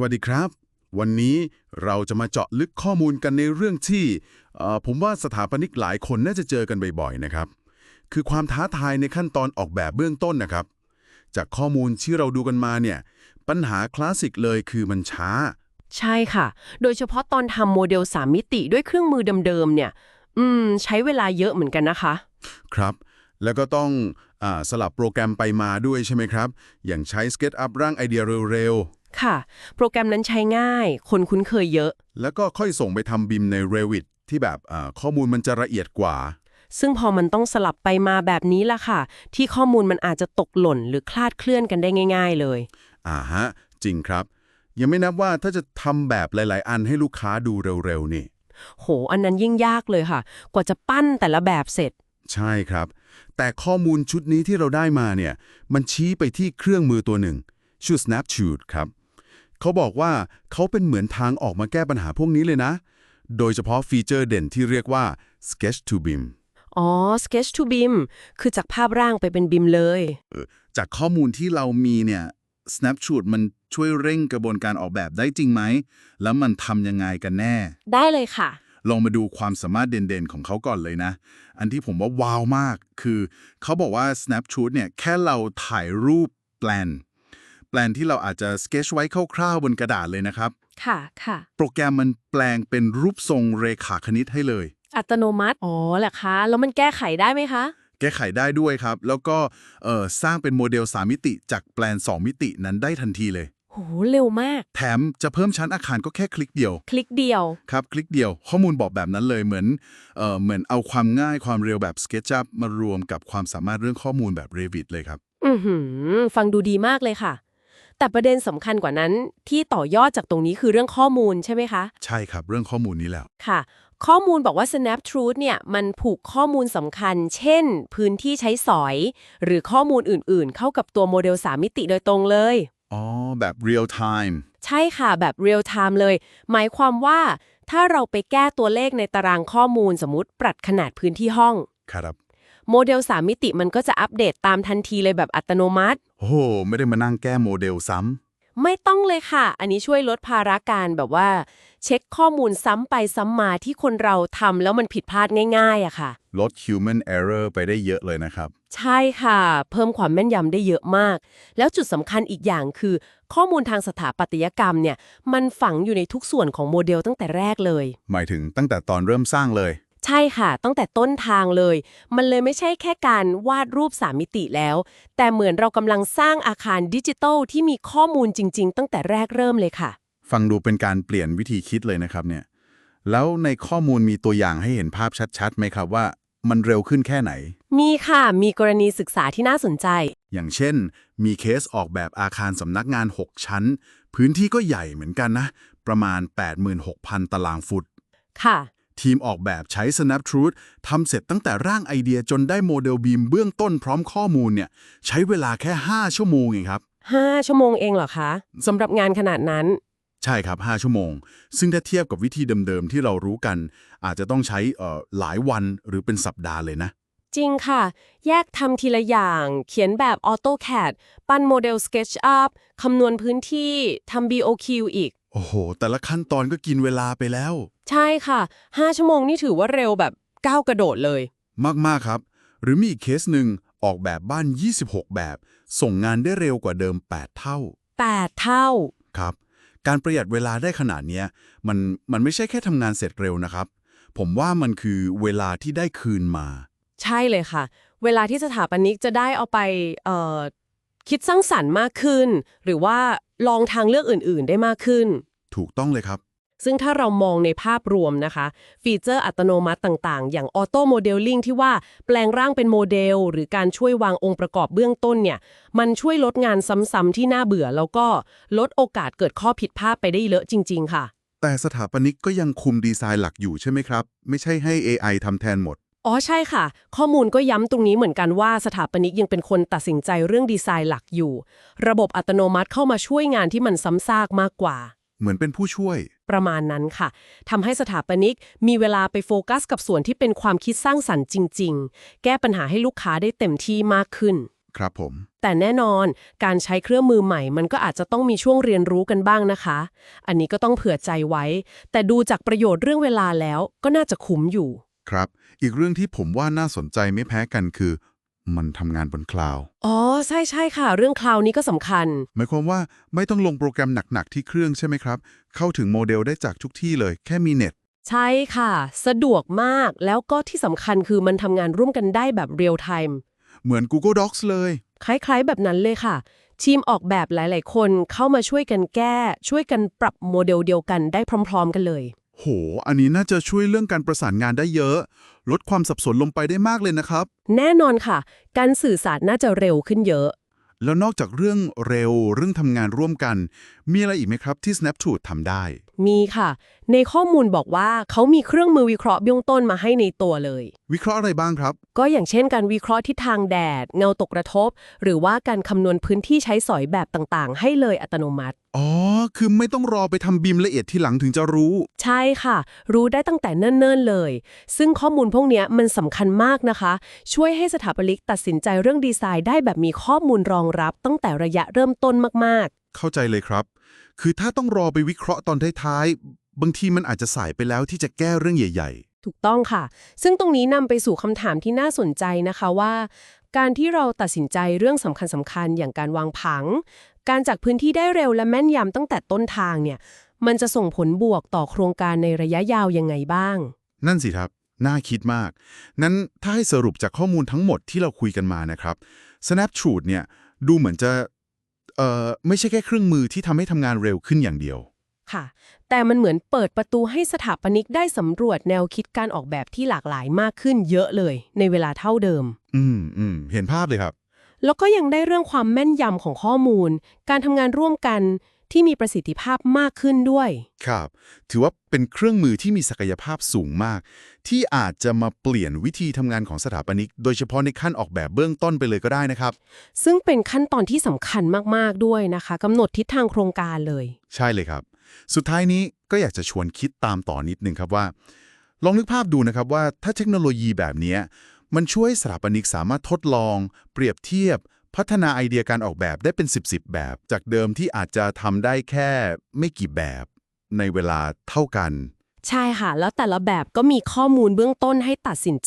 วัสดีครับ วันนี้เราจะมาเจาะลึกข้อมูลกันในเรื่องที่เอ่อผมว่าสถาปนิกหลายคนน่าจะเจอกันบ่อยๆนะครับ คือความท้าทายในขั้นตอนออกแบบเบื้องต้นนะครับ จากข้อมูลที่เราดูกันมาเนี่ยปัญหาคลาสสิกเลยคือมันช้า ใช่ค่ะ โดยเฉพาะตอนทำโมเดล3มิติด้วยเครื่องมือเดิมๆเนี่ย อืม ใช้เวลาเยอะเหมือนกันนะคะ ครับ แล้วก็ต้องอาสลับโปรแกรมไปมาด้วยใช่ไหมครับ อย่างใช้ SketchUp ร่างไอเดียเร็ว ค่ะ โปรแกรมนั้นใช้ง่าย คนคุ้นเคยเยอะๆแล้วก็ค่อยส่งไปทำบิมใน Revit ที่แบบอ่าข้อมูลมันจะละเอียดกว่า ซึ่งพอมันต้องสลับไปมาแบบนี้ล่ะค่ะ ที่ข้อมูลมันอาจจะตกหล่นหรือคลาดเคลื่อนกันได้ง่าย ๆ เลย อ่าฮะ จริงครับ ยังไม่นับว่าถ้าจะทำแบบหลาย ๆ อันให้ลูกค้าดูเร็ว ๆ นี่ โห อันนั้นยิ่งยากเลยค่ะ กว่าจะปั้นแต่ละแบบเสร็จ ใช่ครับ แต่ข้อมูลชุดนี้ที่เราได้มาเนี่ย มันชี้ไปที่เครื่องมือตัวหนึ่งชื่อ Snapshot ครับ เขาบอกว่าเขาเป็นเหมือนทางออกมาแก้ปัญหาพวกนี้เลยนะ โดยเฉพาะฟีเจอร์เด่นที่เรียกว่า Sketch to BIM อ๋อ Sketch to BIM คือจากภาพร่างไปเป็นบิมเลยจากข้อมูลที่เรามีเนี่ย Snapshot มันช่วยเร่งกระบวนการออกแบบได้จริงไหม แล้วมันทำยังไงกันแน่ ได้เลยค่ะ ลองมาดูความสามารถเด่นๆ ของเขาก่อนเลยนะ อันที่ผมว่าว้าวมาก คือ เขาบอกว่า Snapshot เนี่ยแค่เราถ่ายรูปแปลน แปลนที่เราอาจจะสเกจไว้คร่าวๆบนกระดาษเลยนะครับ ค่ะค่ะ โปรแกรมมันแปลงเป็นรูปทรงเรขาคณิตให้เลย อัตโนมัติ อ๋อแหละคะแล้วมันแก้ไขได้ไหมคะ แก้ไขได้ด้วยครับ แล้วก็เอ่อสร้างเป็นโมเดล 3 มิติ จากแปลน 2 มิตินั้นได้ทันทีเลย โห เร็วมาก แถมจะเพิ่มชั้นอาคารก็แค่คลิกเดียว คลิกเดียว ครับ คลิกเดียว ข้อมูลบอกแบบนั้นเลยเหมือนเอ่อเหมือนเอาความง่ายความเร็วแบบ SketchUp มารวมกับความสามารถเรื่องข้อมูลแบบ Revit เลยครับ อือหือ ฟังดูดีมากเลยค่ะ แต่ประเด็นสำคัญกว่านั้น ที่ต่อยอดจากตรงนี้คือเรื่องข้อมูลใช่ไหมคะ ใช่ครับ เรื่องข้อมูลนี้แหละค่ะ ข้อมูลบอกว่า Snap Truth เนี่ยมันผูกข้อมูลสำคัญ เช่น พื้นที่ใช้สอย หรือข้อมูลอื่นๆ เข้ากับตัวโมเดล 3 มิติโดยตรงเลยอ๋อแบบ real time ใช่ค่ะแบบเรียลไทม์เลย หมายความว่าถ้าเราไปแก้ตัวเลขในตารางข้อมูลสมมติปรับขนาดพื้นที่ห้อง ครับ โมเดล 3 มิติมันก็จะอัปเดตตามทันทีเลยแบบอัตโนมัติ โอ้โหไม่ได้มานั่งแก้โมเดลซ้ไม่ต้องเลยค่ะ อันนี้ช่วยลดภาระการแบบว่า เช็คข้อมูลซ้ำไปซ้ำมาที่คนเราทำแล้วมันผิดพลาดง่ายๆอะค่ะำลด human error ไปได้เยอะเลยนะครับ ใช่ค่ะ เพิ่มความแม่นยำได้เยอะมาก แล้วจุดสำคัญอีกอย่างคือ ข้อมูลทางสถาปัตยกรรมเนี่ย มันฝังอยู่ในทุกส่วนของโมเดลตั้งแต่แรกเลย หมายถึงตั้งแต่ตอนเริ่มสร้างเลย ใช่ค่ะ ตั้งแต่ต้นทางเลย มันเลยไม่ใช่แค่การวาดรูปสามมิติแล้ว แต่เหมือนเรากำลังสร้างอาคารดิจิทัลที่มีข้อมูลจริง ๆ ตั้งแต่แรกเริ่มเลยค่ะ ฟังดูเป็นการเปลี่ยนวิธีคิดเลยนะครับเนี่ย แล้วในข้อมูลมีตัวอย่างให้เห็นภาพชัดๆไหมครับว่ามันเร็วขึ้นแค่ไหน มีค่ะ มีกรณีศึกษาที่น่าสนใจ อย่างเช่น มีเคสออกแบบอาคารสำนักงาน 6 ชั้น พื้นที่ก็ใหญ่เหมือนกันนะ ประมาณ 86,000 ตารางฟุต ค่ะ ทีมออกแบบใช้ Snaptruth ทำเสร็จตั้งแต่ร่างไอเดียจนได้โมเดลบีมเบื้องต้นพร้อมข้อมูลเนี่ยใช้เวลาแค่ 5 ชั่วโมงเองครับ 5 ชั่วโมงเองเหรอคะสำหรับงานขนาดนั้น ใช่ครับ 5 ชั่วโมง ซึ่งถ้าเทียบกับวิธีเดิมๆที่เรารู้กัน อาจจะต้องใช้เอ่อหลายวันหรือเป็นสัปดาห์เลยนะ จริงค่ะ แยกทำทีละอย่าง เขียนแบบ AutoCAD ปั้นโมเดล SketchUp คำนวณพื้นที่ทำ BOQ อีก โอ้โห แต่ละขั้นตอนก็กินเวลาไปแล้ว ใช่ค่ะ 5 ชั่วโมงนี่ถือว่าเร็วแบบก้าวกระโดดเลย มากๆครับ หรือมีอีกเคสหนึ่งออกแบบบ้าน 26 แบบ ส่งงานได้เร็วกว่าเดิม 8 เท่า 8 เท่าครับ การประหยัดเวลาได้ขนาดเนี้ยมันมันไม่ใช่แค่ทำงานเสร็จเร็วนะครับ ผมว่ามันคือเวลาที่ได้คืนมา ใช่เลยค่ะ เวลาที่สถาปนิกจะได้เอาไปเอ่อ คิดสร้างสรรค์มากขึ้น หรือว่าลองทางเลือกอื่นๆ ได้มากขึ้น ถูกต้องเลยครับ ซึ่งถ้าเรามองในภาพรวมนะคะ ฟีเจอร์อัตโนมัติต่างๆ อย่างออโต้โมเดลลิ่งที่ว่าแปลงร่างเป็นโมเดล หรือการช่วยวางองค์ประกอบเบื้องต้นเนี่ย มันช่วยลดงานซ้ำๆที่น่าเบื่อ แล้วก็ลดโอกาสเกิดข้อผิดพลาดไปได้เยอะจริง ๆ ค่ะ แต่สถาปนิกก็ยังคุมดีไซน์หลักอยู่ใช่ไหมครับ ไม่ใช่ให้ AI ทำแทนหมด อ๋อใช่ค่ะ ข้อมูลก็ย้ำตรงนี้เหมือนกันว่าสถาปนิกยังเป็นคนตัดสินใจเรื่องดีไซน์หลักอยู่ ระบบอัตโนมัติเข้ามาช่วยงานที่มันซ้ำซากมากกว่า เหมือนเป็นผู้ช่วย ประมาณนั้นค่ะทำให้สถาปนิกมีเวลาไปโฟกัสกับส่วนที่เป็นความคิดสร้างสรรค์จริง ๆ แก้ปัญหาให้ลูกค้าได้เต็มที่มากขึ้น ครับผม แต่แน่นอนการใช้เครื่องมือใหม่ มันก็อาจจะต้องมีช่วงเรียนรู้กันบ้างนะคะ อันนี้ก็ต้องเผื่อใจไว้ แต่ดูจากประโยชน์เรื่องเวลาแล้วก็น่าจะคุ้มอยู่ ครับ อีกเรื่องที่ผมว่าน่าสนใจไม่แพ้กันคือ มันทำงานบนคลาวด์อ๋อ ใช่ใช่ค่ะ เรื่องคลาวนี้ก็สำคัญ หมายความว่าไม่ต้องลงโปรแกรมหนัก ๆ ที่เครื่องใช่ไหมครับ เข้าถึงโมเดลได้จากทุกที่เลย แค่มีเน็ต ใช่ค่ะ สะดวกมากแล้วก็ที่สำคัญคือมันทำงานร่วมกันได้แบบเรียลไทม์เหมือน Google Docs เลย คล้ายๆ แบบนั้นเลยค่ะ ทีมออกแบบหลาย ๆ คนเข้ามาช่วยกันแก้ ช่วยกันปรับโมเดลเดียวกันได้พร้อม ๆ กันเลย โห อันนี้น่าจะช่วยเรื่องการประสานงานได้เยอะ ลดความสับสนลงไปได้มากเลยนะครับ แน่นอนค่ะ การสื่อสารน่าจะเร็วขึ้นเยอะ แล้วนอกจากเรื่องเร็วเรื่องทำงานร่วมกัน มีอะไรอีกไหมครับที่ Snapchat ทำได้ มีค่ะ ในข้อมูลบอกว่าเขามีเครื่องมือวิเคราะห์เบื้องต้นมาให้ในตัวเลย วิเคราะห์อะไรบ้างครับ ก็อย่างเช่นการวิเคราะห์ทิศทางแดด เงาตกกระทบ หรือว่าการคำนวณพื้นที่ใช้สอยแบบต่างๆ ให้เลยอัตโนมัติ อ๋อ คือไม่ต้องรอไปทำบีมละเอียดที่หลังถึงจะรู้ ใช่ค่ะ รู้ได้ตั้งแต่เนิ่นๆเลย ซึ่งข้อมูลพวกเนี้ยมันสำคัญมากนะคะ ช่วยให้สถาปนิกตัดสินใจเรื่องดีไซน์ได้แบบมีข้อมูลรองรับตั้งแต่ระยะเริ่มต้นมากเข้าใจเลยครับ คือถ้าต้องรอไปวิเคราะห์ตอนท้ายๆบางทีมันอาจจะสายไปแล้วที่จะแก้เรื่องใหญ่ ๆ ถูกต้องค่ะ ซึ่งตรงนี้นำไปสู่คำถามที่น่าสนใจนะคะว่าการที่เราตัดสินใจเรื่องสำคัญสำคัญๆอย่างการวางผัง การจากพื้นที่ได้เร็วและแม่นยำตั้งแต่ต้นทางเนี่ย มันจะส่งผลบวกต่อโครงการในระยะยาวยังไงบ้างๆนั่นสิครับ น่าคิดมาก นั้นถ้าให้สรุปจากข้อมูลทั้งหมดที่เราคุยกันมานะครับ Snapchat เนี่ยดูเหมือนจะเอ่อไม่ใช่แค่เครื่องมือที่ทำให้ทำงานเร็วขึ้นอย่างเดียว ค่ะ แต่มันเหมือนเปิดประตูให้สถาปนิกได้สำรวจแนวคิดการออกแบบที่หลากหลายมากขึ้นเยอะเลย ในเวลาเท่าเดิม อืมอืมเห็นภาพเลยครับ แล้วก็ยังได้เรื่องความแม่นยำของข้อมูล การทำงานร่วมกันที่มีประสิทธิภาพมากขึ้นด้วย ครับ ถือว่าเป็นเครื่องมือที่มีศักยภาพสูงมาก ที่อาจจะมาเปลี่ยนวิธีทำงานของสถาปนิก โดยเฉพาะในขั้นออกแบบเบื้องต้นไปเลยก็ได้นะครับ ซึ่งเป็นขั้นตอนที่สำคัญมาก ๆ ด้วยนะคะกำหนดทิศทางโครงการเลย ใช่เลยครับ สุดท้ายนี้ก็อยากจะชวนคิดตามต่อนิดนึงครับว่า ลองนึกภาพดูนะครับว่าถ้าเทคโนโลยีแบบเนี้ย มันช่วยสถาปนิกสามารถทดลอง เปรียบเทียบ พัฒนาไอเดียการออกแบบได้เป็น 10บๆแบบ จากเดิมที่อาจจะทำได้แค่ไม่กี่แบบ ในเวลาเท่ากัน ใช่ค่ะ แล้วแต่ละแบบก็มีข้อมูลเบื้องต้นให้ตัดสินใจ